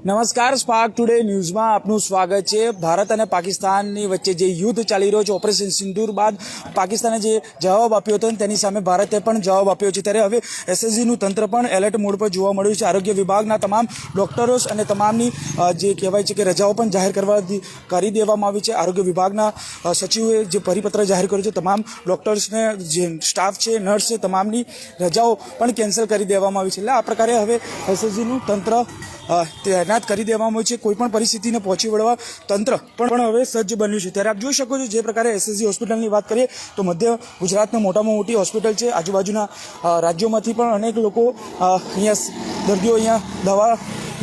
નમસ્કાર spark today ન્યૂઝમાં આપનું સ્વાગત છે. ભારત અને પાકિસ્તાનની વચ્ચે જે યુદ્ધ ચાલી રહ્યો છે, ઓપરેશન સિંદૂર બાદ પાકિસ્તાને જે જવાબ આપ્યો હતો તેની સામે ભારતે પણ જવાબ આપ્યો છે. ત્યારે હવે એસએસજીનું તંત્ર પણ એલર્ટ મોડ પર જોવા મળ્યું છે. આરોગ્ય વિભાગના તમામ ડોક્ટરોસ અને તમામની જે કહેવાય છે કે રજાઓ પણ જાહેર કરવા કરી દેવામાં આવી છે. આરોગ્ય વિભાગના સચિવે જે પરિપત્ર જાહેર કર્યો છે, તમામ ડોક્ટર્સને, જે સ્ટાફ છે, નર્સ છે તમામની રજાઓ પણ કેન્સલ કરી દેવામાં આવી છે. એટલે આ પ્રકારે હવે એસએસજીનું તંત્ર તૈનાત કરી દેવામાં આવી છે કોઈપણ પરિસ્થિતિને પહોંચી વળવા તંત્ર પણ હવે સજ્જ બન્યું છે. ત્યારે આપ જોઈ શકો છો, જે પ્રકારે એસએસજી હોસ્પિટલની વાત કરીએ, તો મધ્ય ગુજરાતની મોટામાં મોટી હોસ્પિટલ છે, આજુબાજુના રાજ્યોમાંથી પણ અનેક લોકો અહીંયા દર્દીઓ અહીંયા દવા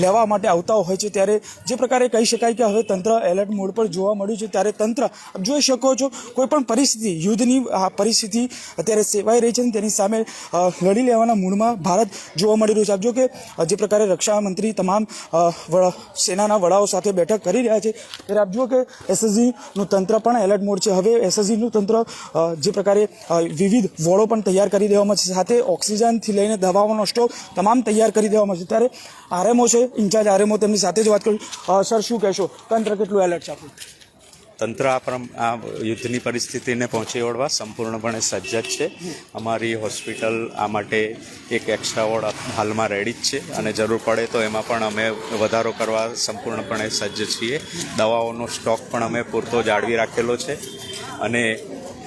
લેવા માટે આવતા હોય છે ત્યારે જે પ્રકારે કહી શકાય કે હવે તંત્ર એલર્ટ મોડ પર જોવા મળ્યું છે, ત્યારે તંત્ર જોઈ શકો છો, કોઈપણ પરિસ્થિતિ, યુદ્ધની પરિસ્થિતિ અત્યારે સેવાઈ રહી છે અને તેની સામે લડી લેવાના મૂળમાં ભારત જોવા મળી રહ્યું છે. આપ જો કે જે પ્રકારે રક્ષામંત્રી તમામ સેનાના વડાઓ સાથે બેઠક કરી રહ્યા છે, ત્યારે આપ જુઓ કે એસએસજીનું તંત્ર પણ એલર્ટ મોડ છે. હવે એસએસજીનું તંત્ર જે પ્રકારે વિવિધ વોળો પણ તૈયાર કરી દેવામાં છે, સાથે ઓક્સિજનથી લઈને દવાઓનો સ્ટોક તમામ તૈયાર કરી દેવામાં છે. ત્યારે આરએમઓ છે ઇન્ચાર્જ આરએમઓ તેમની સાથે જ વાત કરું. સર, શું કહેશો? તંત્ર કેટલું એલર્ટ છે આપણું તંત્ર આ યુદ્ધની પરિસ્થિતિને પહોંચી વળવા સંપૂર્ણપણે સજ્જ જ છે. અમારી હોસ્પિટલ આ માટે એક એક્સ્ટ્રા વોર્ડ હાલમાં રેડી જ છે અને જરૂર પડે તો એમાં પણ અમે વધારો કરવા સંપૂર્ણપણે સજ્જ છીએ. દવાઓનો સ્ટોક પણ અમે પૂરતો જાળવી રાખેલો છે. અને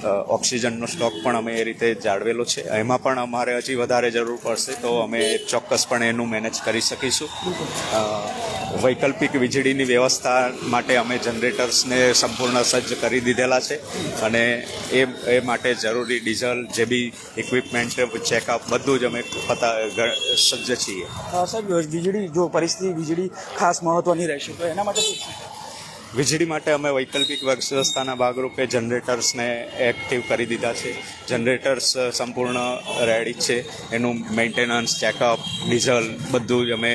ઓક્સિજનનો સ્ટોક પણ અમે એ રીતે જાળવેલો છે. એમાં પણ અમારે હજી વધારે જરૂર પડશે તો અમે ચોક્કસપણે એનું મેનેજ કરી શકીશું. વૈકલ્પિક વીજળીની વ્યવસ્થા માટે અમે જનરેટર્સને સંપૂર્ણ સજ્જ કરી દીધેલા છે અને એ એ માટે જરૂરી ડીઝલ, જે બી ઇક્વિપમેન્ટ, ચેકઅપ બધું જ અમે પતા સજ્જ છીએ. સાહેબ, વીજળી, જો પરિસ્થિતિ વીજળી ખાસ મહત્વની રહેશે તો એના માટે? વીજળી માટે અમે વૈકલ્પિક વ્યવસ્થાના ભાગરૂપે જનરેટર્સને એક્ટિવ કરી દીધા છે. જનરેટર્સ સંપૂર્ણ રેડી છે. એનું મેન્ટેનન્સ ચેકઅપ ડીઝલ બધું જ અમે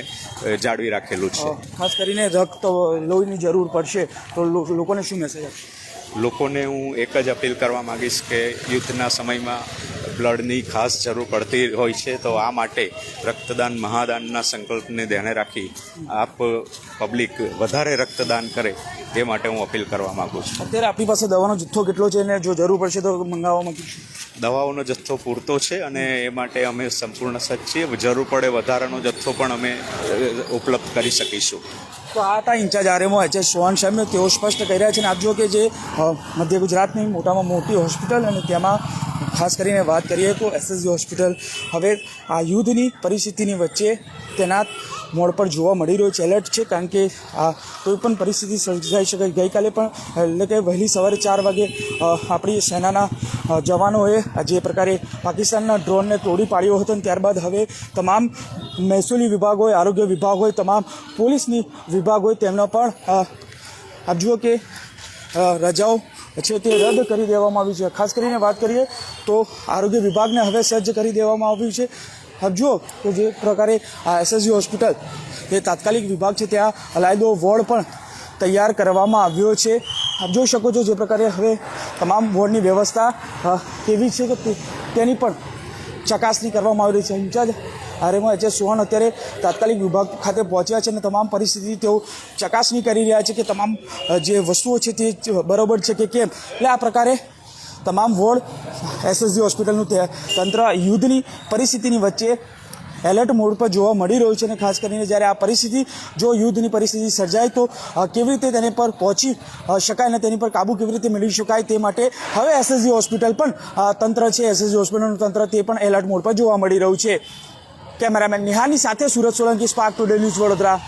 જાળવી રાખેલું છે. ખાસ કરીને રક્ત લોહીની જરૂર પડશે તો લોકોને શું મેસેજ આપશે? લોકોને હું એક જ અપીલ કરવા માંગીશ કે યુદ્ધના સમયમાં બ્લડની ખાસ જરૂર પડતી હોય છે તો આ માટે રક્તદાન મહાદાનના સંકલ્પને ધ્યાને રાખી આપ પબ્લિક વધારે રક્તદાન કરે તે માટે હું અપીલ કરવા માંગુ છું. અત્યારે આપણી પાસે દવાનો જથ્થો કેટલો છે અને જો જરૂર પડશે તો મંગાવવામાં દવાઓનો જથ્થો પૂરતો છે અને એ માટે અમે સંપૂર્ણ સજ્જ છીએ. જરૂર પડે વધારાનો જથ્થો પણ અમે ઉપલબ્ધ કરી શકીશું. તો આ હતા in charge RMO H S Sohan સામે તેઓ સ્પષ્ટ કરી રહ્યા છે અને આપ જુઓ કે જે મધ્ય ગુજરાતની મોટામાં મોટી હોસ્પિટલ અને તેમાં ખાસ કરીને વાત કરીએ તો એસએસજી હોસ્પિટલ. હવે આ યુદ્ધની પરિસ્થિતિની વચ્ચે તેના મોડ પર જોવા મળી રહ્યો છે, એલર્ટ છે, કારણ કે આ કોઈ પણ પરિસ્થિતિ સર્જાઈ શકે ગઈકાલે પણ, એટલે કે વહેલી સવારે ચાર વાગે આપણી સેનાના જવાનોએ જે પ્રકારે પાકિસ્તાનના ડ્રોનને તોડી પાડ્યો હતો અને ત્યારબાદ હવે તમામ મહેસૂલી વિભાગ હોય આરોગ્ય વિભાગ હોય તમામ પોલીસની વિભાગ હોય તેમનો પણ આપ જુઓ કે રજાઓ છે તે રદ કરી દેવામાં આવી છે. ખાસ કરીને વાત કરીએ તો આરોગ્ય વિભાગને હવે સજ્જ કરી દેવામાં આવ્યું છે. આપ જુઓ કે જે પ્રકારે આ એસએસજી હોસ્પિટલ એ તાત્કાલિક વિભાગ છે ત્યાં અલાયદો વોર્ડ પણ તૈયાર કરવામાં આવ્યો છે. આપ જોઈ શકો છો જે પ્રકારે હવે તમામ વોર્ડની વ્યવસ્થા કેવી છે કે તેની પણ ચકાસણી કરવામાં આવી રહી છે. In charge RMO H S Sohan અત્યારે તાત્કાલિક વિભાગ ખાતે પહોંચ્યા છે અને તમામ પરિસ્થિતિ તેઓ ચકાસણી કરી રહ્યા છે કે તમામ જે વસ્તુઓ છે તે બરોબર છે કે કેમ? એટલે આ પ્રકારે તમામ વોર્ડ એસએસજી હોસ્પિટલનું તંત્ર યુદ્ધની પરિસ્થિતિની વચ્ચે એલર્ટ મોડ પર જોવા મળી રહ્યું છે અને ખાસ કરીને જ્યારે આ પરિસ્થિતિ, જો યુદ્ધની પરિસ્થિતિ સર્જાય તો કેવી રીતે તેને પર પહોંચી શકાય અને તેની પર કાબુ કેવી રીતે મેળવી શકાય તે માટે હવે એસએસજી હોસ્પિટલ પણ તંત્ર છે. એસએસજી હોસ્પિટલનું તંત્ર તે પણ એલર્ટ મોડ પર જોવા મળી રહ્યું છે. કેમેરામેન નિહાની સાથે Surat Solanki Spark Today News Vadodara.